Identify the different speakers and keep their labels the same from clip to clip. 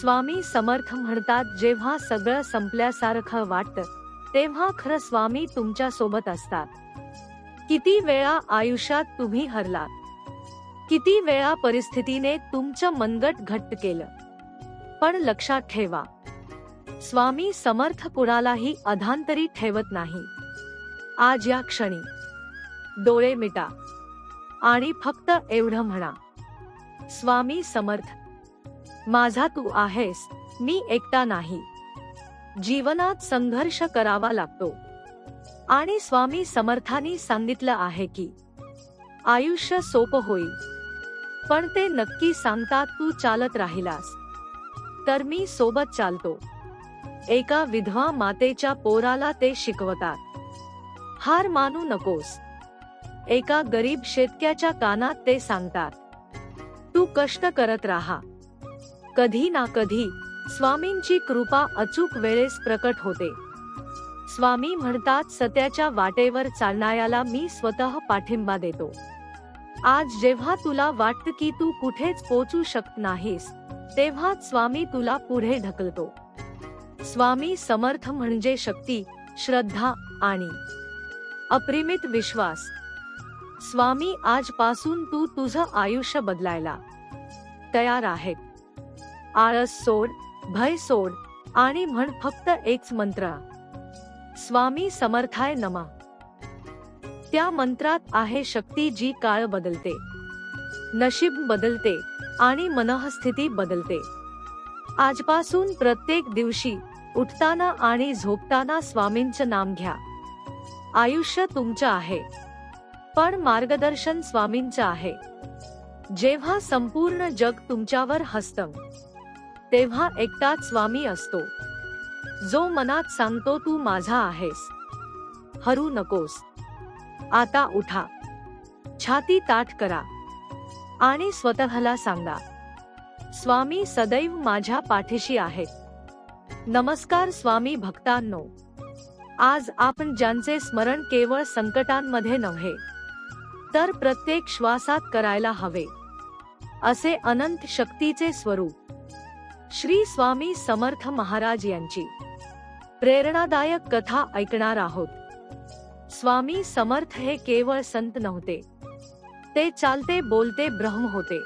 Speaker 1: स्वामी समर्थ म्हणतात जेव्हा सगळं संपल्यासारखं वाटतं तेव्हा खरं स्वामी तुमच्यासोबत असतात. किती वेळा आयुष्यात तुम्ही हरलात? किती वेळा परिस्थितीने तुमचं मनगट घट्ट केलं? पण लक्षात ठेवा स्वामी समर्थ कुणालाही अधांतरी ठेवत नाही. आज या क्षणी डोळे मिटा आणि फक्त एवढं म्हणा स्वामी समर्थ. माझा तू आहेस मी एकटा नाही. जीवनात संघर्ष करावा लागतो. आणि स्वामी समर्थांनी सांगितलं आहे की आयुष्य सोपं होईल. पण ते नक्की सांगतात तू चालत राहिलास. तर मी सोबत चालतो. एका विधवा मातेच्या पोराला ते शिकवतात. हार मानू नकोस. एका गरीब शेतक्याच्या कानात ते सांगतात. तू कष्ट करत राहा. कधी ना कधी स्वामींची कृपा अचूक वेळेस प्रकट होते. स्वामी म्हणतात सत्याच्या वाटेवर चालणाऱ्याला मी स्वतः पाठिंबा देतो. आज जेव्हा तुला वाटतं की तू कुठेच पोचू शकत नाहीस तेव्हा स्वामी तुला पुढे ढकलतो. स्वामी समर्थ म्हणजे शक्ती श्रद्धा आणि अप्रिमित विश्वास. स्वामी आजपासून तू तुझं आयुष्य बदलायला तयार आहेत. आळस सोड भय सोड आणि म्हण फक्त एकच मंत्र. स्वामी समर्थाय नमा. त्या मंत्रात आहे शक्ती जी काळ बदलते. नशीब बदलते आणि मनःस्थिती बदलते. आजपासून प्रत्येक दिवशी उठताना आणि झोपताना स्वामींचं नाम घ्या. आयुष्य तुमचं आहे. पण मार्गदर्शन स्वामींचं आहे. जेव्हा संपूर्ण जग तुमच्यावर हस्तम तेव्हा एकटाच स्वामी असतो. जो मनात सांगतो तू माझा आहेस. हरू नकोस. आता उठा. छाती ताठ करा. आणि स्वतःला सांगा स्वामी सदैव माझ्या पाठीशी आहेत. नमस्कार स्वामी भक्तांनो. आज आपण ज्यांचे स्मरण केवळ संकटांमध्ये नव्हे तर प्रत्येक श्वासात करायला हवे. असे अनंत शक्तीचे स्वरूप. श्री स्वामी समर्थ महाराज यांची प्रेरणादायक कथा ऐकणार आहोत. स्वामी समर्थ हे केवळ संत नव्हते. ते चालते बोलते ब्रह्म होते.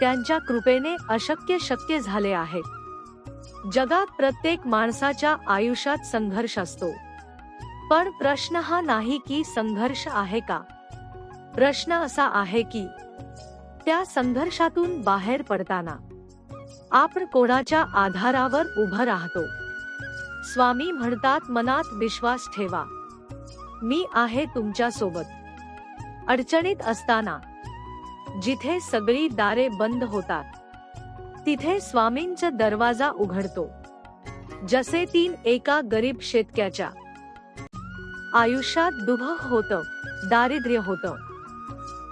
Speaker 1: त्यांच्या कृपेने अशक्य शक्य झाले आहेत जगात प्रत्येक माणसाच्या आयुष्यात संघर्ष असतो. पण प्रश्न हा नाही की संघर्ष आहे का? प्रश्न असा आहे की त्या संघर्षातून बाहेर पडताना आपण कोणाच्या आधारावर उभं राहतो? स्वामी म्हणतात मनात विश्वास ठेवा. मी आहे तुमच्यासोबत अडचणीत असताना जिथे सगळी दारे बंद होतात तिथे स्वामींचा दरवाजा उघडतो. जसे तीन एका गरीब शेतक्याच्या आयुष्यात दुभ होत दारिद्र्य होतं.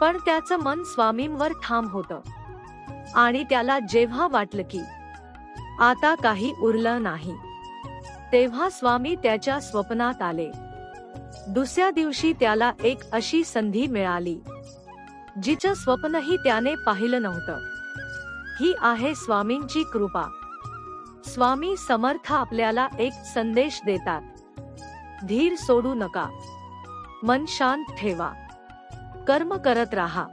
Speaker 1: पण त्याचं मन स्वामींवर ठाम होतं. आणि त्याला जेव्हा वाटलं की आता काही उरलं नाही तेव्हा स्वामी त्याच्या स्वप्नात आले. दुसऱ्या दिवशी त्याला एक अशी संधी मिळाली जिचं स्वप्नही त्याने पाहिलं नव्हतं. ही आहे स्वामींची कृपा. स्वामी समर्थ आपल्याला एक संदेश देतात. धीर सोडू नका. मन शांत ठेवा. कर्म करत राहा.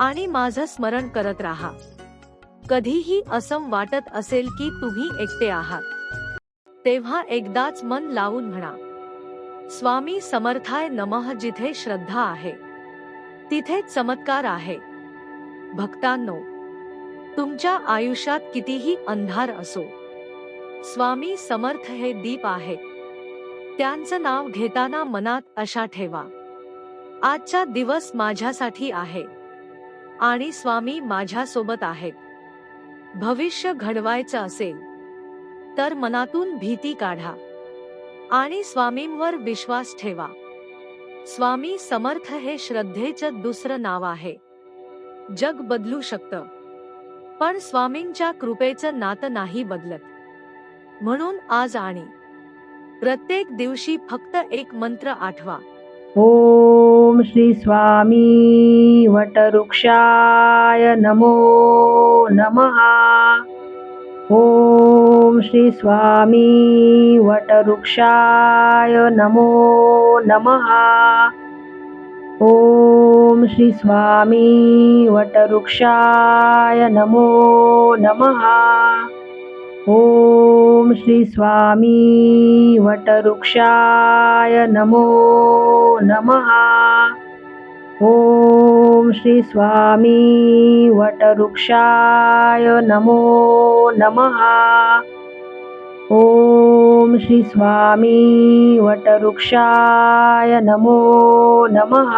Speaker 1: आणि माझं स्मरण करत राहा. कधीही असं वाटत असेल की तुम्ही एकटे आहात. तेव्हा एकदाच मन लावून म्हणा स्वामी समर्थाय नमः जिथे श्रद्धा आहे तिथे चमत्कार आहे. भक्तांनो तुमच्या आयुष्यात कितीही अंधार असो स्वामी समर्थ हे दीप आहे. त्यांचं नाव घेताना मनात अशा ठेवा. आजचा दिवस माझ्यासाठी आहे. आणि स्वामी माझ्यासोबत आहेत. भविष्य घडवायचं असेल तर मनातून भीती काढा. आणि स्वामींवर विश्वास ठेवा. स्वामी समर्थ हे श्रद्धेचं दुसरं नाव आहे. जग बदलू शकतं. पण स्वामींच्या कृपेचं नातं नाही बदलत. म्हणून आज आणि प्रत्येक दिवशी फक्त एक मंत्र आठवा.
Speaker 2: श्री स्वामी वटवृक्षाय नमो नमः। ॐ श्री स्वामी वटवृक्षाय नमो नमः। ॐ श्री स्वामी वटवृक्षाय नमो नमः ॐ श्री स्वामी वटवृक्षाय नमो नमः। ॐ श्री स्वामी वटवृक्षाय नमो नमः। ॐ श्री स्वामी वटवृक्षाय नमो नमः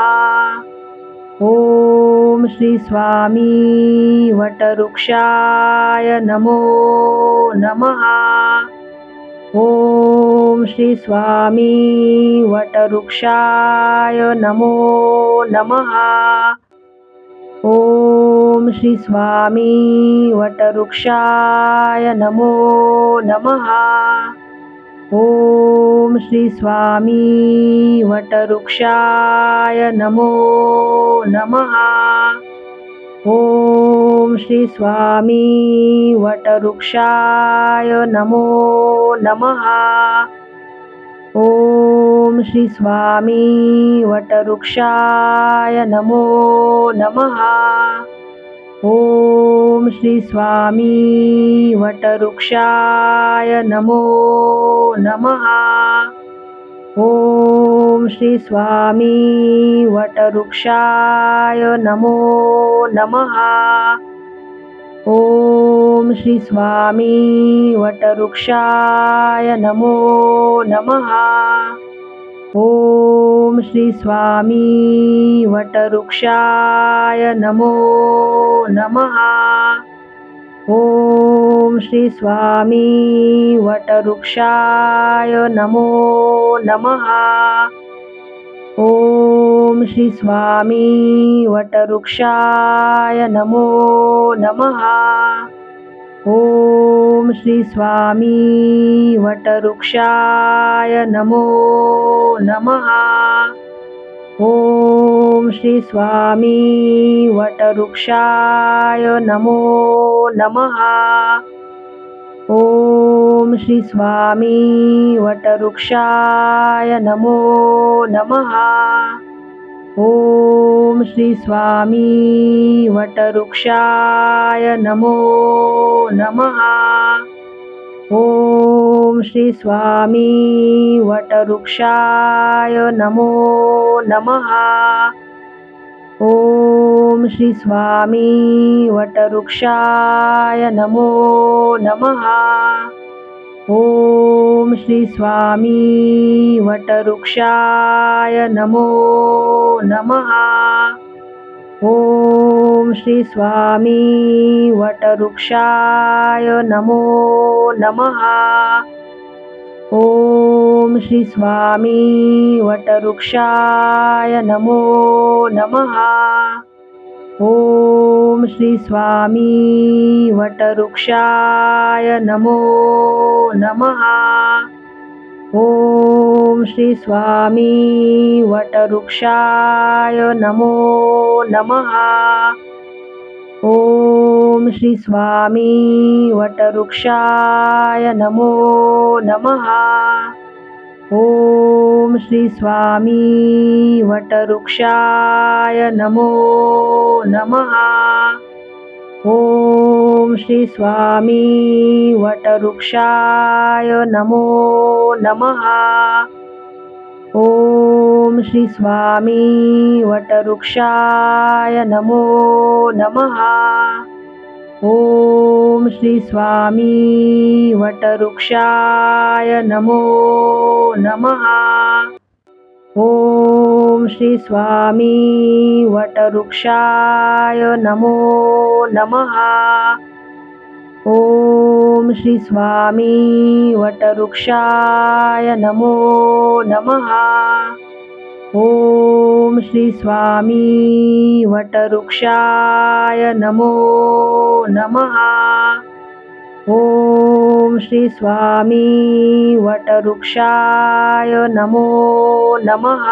Speaker 2: ॐ श्री स्वामी वटवृक्षाय नमो नमः। ॐ श्री स्वामी वटवृक्षाय नमो नमः। ॐ श्री स्वामी वटवृक्षाय नमो नमः ॐ श्री स्वामी वटवृक्षाय नमो नमः। ॐ श्री स्वामी नमो नमः। ॐ श्री स्वामी नमो नमः ॐ श्री स्वामी वटवृक्षाय नमो नमः। ॐ श्री स्वामी वटवृक्षाय नमो नमः। ॐ श्री स्वामी वटवृक्षाय नमो नमः ॐ श्री स्वामी वटवृक्षाय नमो नमः। ॐ श्री स्वामी नमो नमः। ॐ श्री स्वामी नमो नमः ॐ श्री स्वामी वटवृक्षाय नमो नमः। ॐ श्री स्वामी नमो नमः। ॐ श्री स्वामी नमो नमः ॐ श्री स्वामी वटवृक्षाय नमो नमः। ॐ श्री स्वामी वटवृक्षाय नमो नमः। ॐ श्री स्वामी वटवृक्षाय नमो नमः ॐ श्री स्वामी वटवृक्षाय नमो नमः। ॐ श्री स्वामी वटवृक्षाय नमो नमः। ॐ श्री स्वामी वटवृक्षाय नमो नमः ॐ श्री स्वामी वटवृक्षाय नमो नमः। ॐ श्री स्वामी वटवृक्षाय नमो नमः। ॐ श्री स्वामी वटवृक्षाय नमो नमः ॐ श्री स्वामी वटवृक्षाय नमो नमः। ॐ श्री स्वामी नमो नमः। ॐ श्री स्वामी वटवृक्षाय नमो नमः ॐ श्री स्वामी वटवृक्षाय नमो नमः। ॐ श्री स्वामी वटवृक्षाय नमो नमः। ॐ श्री स्वामी वटवृक्षाय नमो नमः ॐ श्री स्वामी वटवृक्षाय नमो नमः। ॐ श्री स्वामी वटवृक्षाय नमो नमः।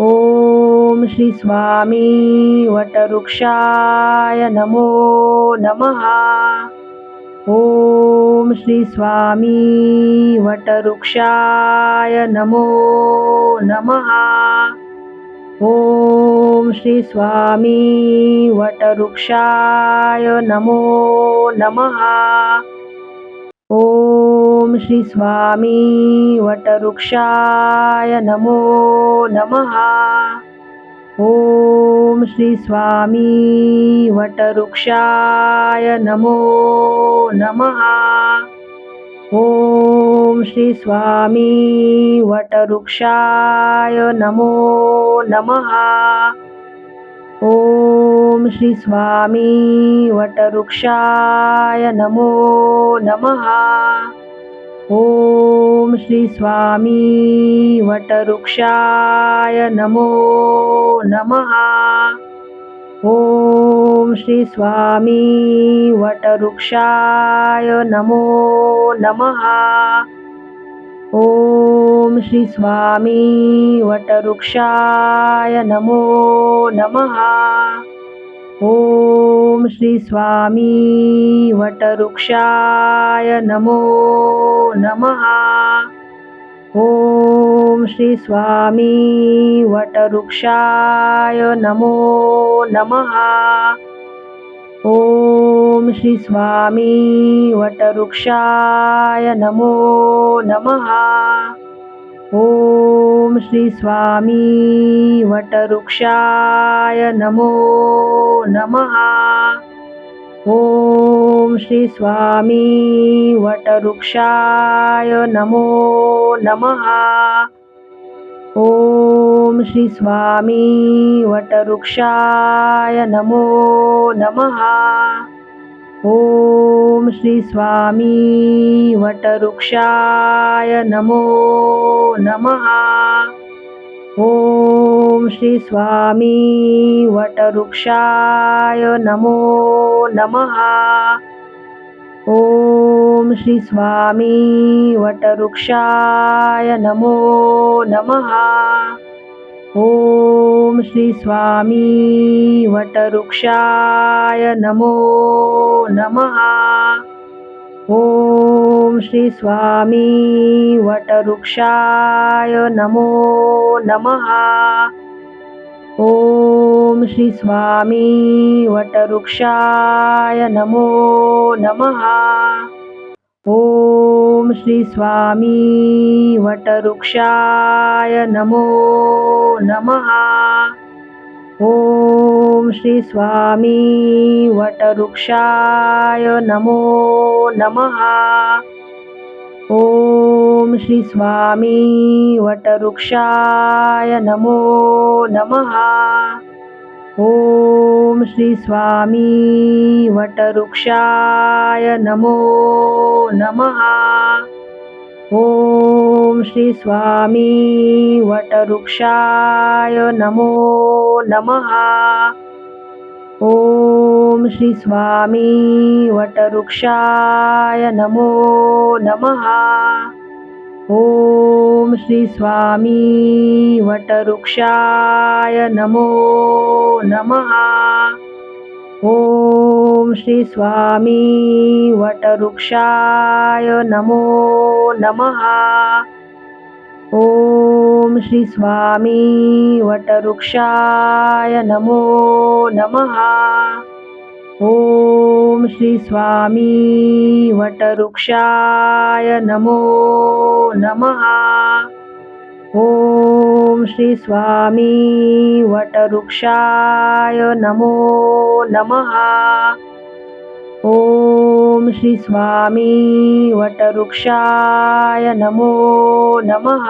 Speaker 2: ॐ श्री स्वामी वटवृक्षाय नमो नमः ॐ श्री स्वामी वटवृक्षाय नमो नमः। ॐ श्री स्वामी वटवृक्षाय नमो नमः। ॐ श्री स्वामी वटवृक्षाय नमो नमः ॐ श्री स्वामी वटवृक्षाय नमो नमः। ॐ श्री स्वामी वटवृक्षाय नमो नमः। ॐ श्री स्वामी वटवृक्षाय नमो नमः। ॐ श्री स्वामी वटवृक्षाय नमो नमः। ॐ श्री स्वामी वटवृक्षाय नमो नमः। ॐ श्री स्वामी वटवृक्षाय नमो नमः ॐ श्री स्वामी वटवृक्षाय नमो नमः। ॐ श्री स्वामी वटवृक्षाय नमो नमः। ॐ श्री स्वामी वटवृक्षाय नमो नमः ॐ श्री स्वामी वटवृक्षाय नमो नमः। ॐ श्री स्वामी वटवृक्षाय नमो नमः। ॐ श्री स्वामी वटवृक्षाय नमो नमः ॐ श्री स्वामी वटवृक्षाय नमो नमः। ॐ श्री स्वामी नमो नमः। ॐ श्री स्वामी वटवृक्षाय नमो नमः ॐ श्री स्वामी वटवृक्षाय नमो नमः। ॐ श्री स्वामी वटवृक्षाय नमो नमः। ॐ श्री स्वामी वटवृक्षाय नमो नमः ॐ श्री स्वामी वटवृक्षाय नमो नमः। ॐ श्री स्वामी नमो नमः। ॐ श्री स्वामी नमो नमः ॐ श्री स्वामी वटवृक्षाय नमो नमः। ॐ श्री स्वामी नमो नमः। ॐ श्री स्वामी नमो नमः ॐ श्री स्वामी वटवृक्षाय नमो नमः। ॐ श्री स्वामी नमो नमः। ॐ श्री स्वामी नमो नमः ॐ श्री स्वामी वटवृक्षाय नमो नमः। ॐ श्री स्वामी वटवृक्षाय नमो नमः। ॐ श्री स्वामी वटवृक्षाय नमो नमः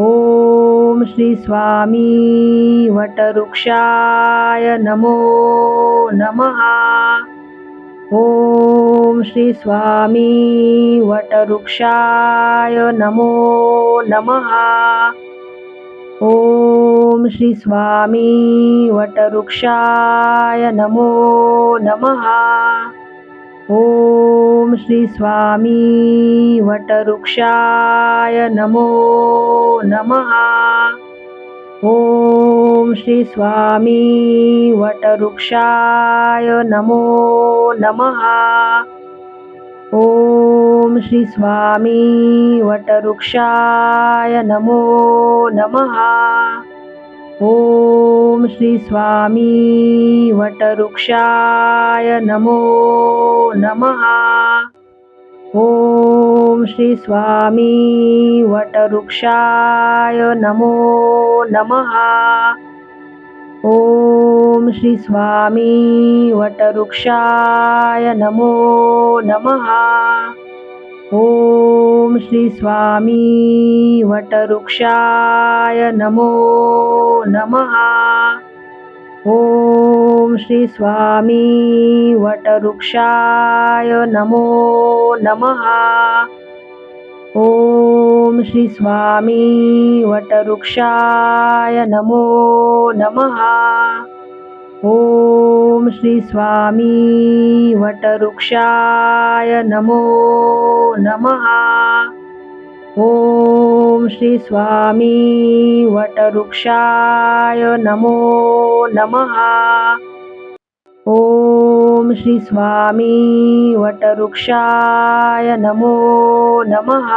Speaker 2: ॐ श्री स्वामी वटवृक्षाय नमो नमः। ॐ श्री स्वामी वटवृक्षाय नमो नमः। ॐ श्री स्वामी वटवृक्षाय नमो नमः ॐ श्री स्वामी वटवृक्षाय नमो नमः। ॐ श्री स्वामी वटवृक्षाय नमो नमः। ॐ श्री स्वामी वटवृक्षाय नमो नमः ॐ श्री स्वामी वटवृक्षाय नमो नमः। ॐ श्री स्वामी वटवृक्षाय नमो नमः। ॐ श्री स्वामी वटवृक्षाय नमो नमः ॐ श्री स्वामी वटवृक्षाय नमो नमः। ॐ श्री स्वामी वटवृक्षाय नमो नमः। ॐ श्री स्वामी वटवृक्षाय नमो नमः ॐ श्री स्वामी वटवृक्षाय नमो नमः। ॐ श्री स्वामी वटवृक्षाय नमो नमः। ॐ श्री स्वामी वटवृक्षाय नमो नमः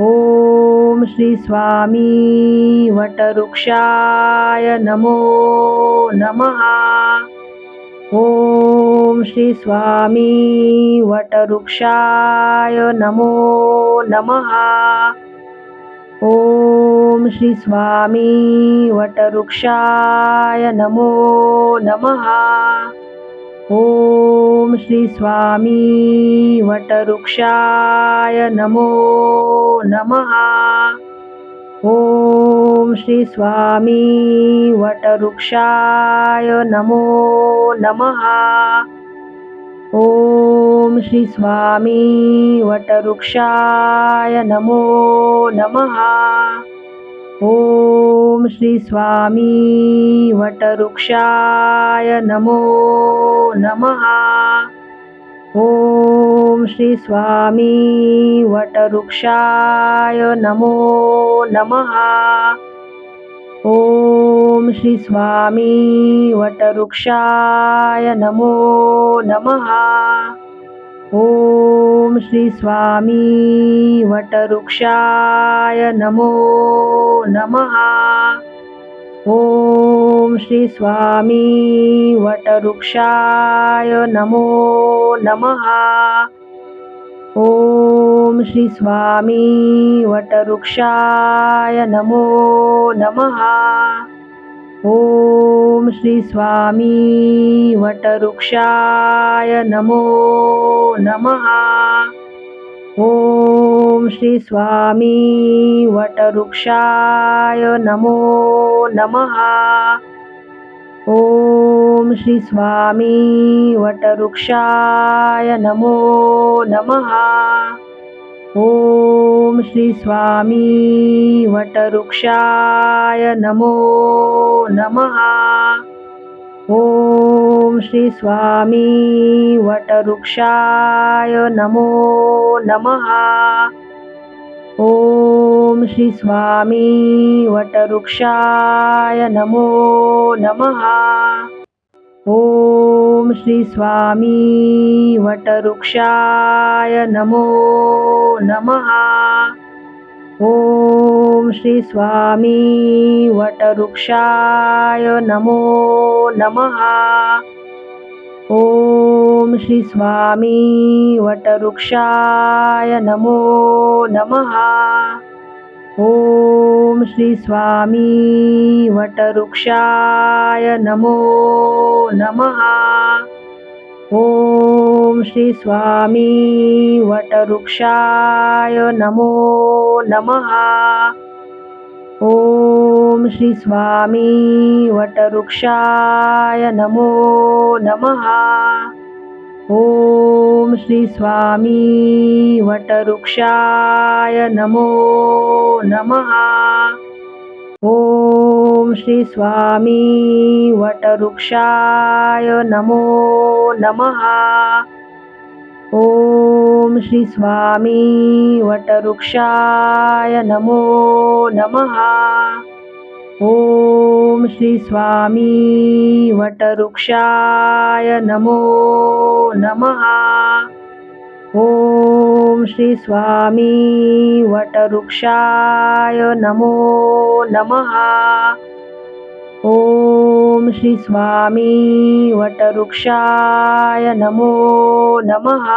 Speaker 2: ॐ श्री स्वामी वटवृक्षाय नमो नमः। ॐ श्री स्वामी नमो नमः। ॐ श्री स्वामी वटवृक्षाय नमो नमः ॐ श्री स्वामी वटवृक्षाय नमो नमः। ॐ श्री स्वामी वटवृक्षाय नमो नमः। ॐ श्री स्वामी वटवृक्षाय नमो नमः। ॐ श्री स्वामी वटवृक्षाय नमो नमः। ॐ श्री स्वामी वटवृक्षाय नमो नमः। ॐ श्री स्वामी वटवृक्षाय नमो नमः। ॐ श्री स्वामी वटवृक्षाय नमो नमः। ॐ श्री स्वामी वटवृक्षाय नमो नमः। ॐ श्री स्वामी वटवृक्षाय नमो नमः ॐ श्री स्वामी वटवृक्षाय नमो नमः। ॐ श्री स्वामी वटवृक्षाय नमो नमः। ॐ श्री स्वामी वटवृक्षाय नमो नमः ॐ श्री स्वामी वटवृक्षाय नमो नमः। ॐ श्री स्वामी वटवृक्षाय नमो नमः। ॐ श्री स्वामी वटवृक्षाय नमो नमः ॐ श्री स्वामी वटवृक्षाय नमो नमः। ॐ श्री स्वामी नमो नमः। ॐ श्री स्वामी वटवृक्षाय नमो नमः ॐ श्री स्वामी वटवृक्षाय नमो नमः। ॐ श्री स्वामी नमो नमः। ॐ श्री स्वामी वटवृक्षाय नमो नमः ॐ श्री स्वामी वटवृक्षाय नमो नमः। ॐ श्री स्वामी वटवृक्षाय नमो नमः। ॐ श्री स्वामी वटवृक्षाय नमो नमः ॐ श्री स्वामी वटवृक्षाय नमो नमः। ॐ श्री स्वामी नमो नमः। ॐ श्री स्वामी वटवृक्षाय नमो नमः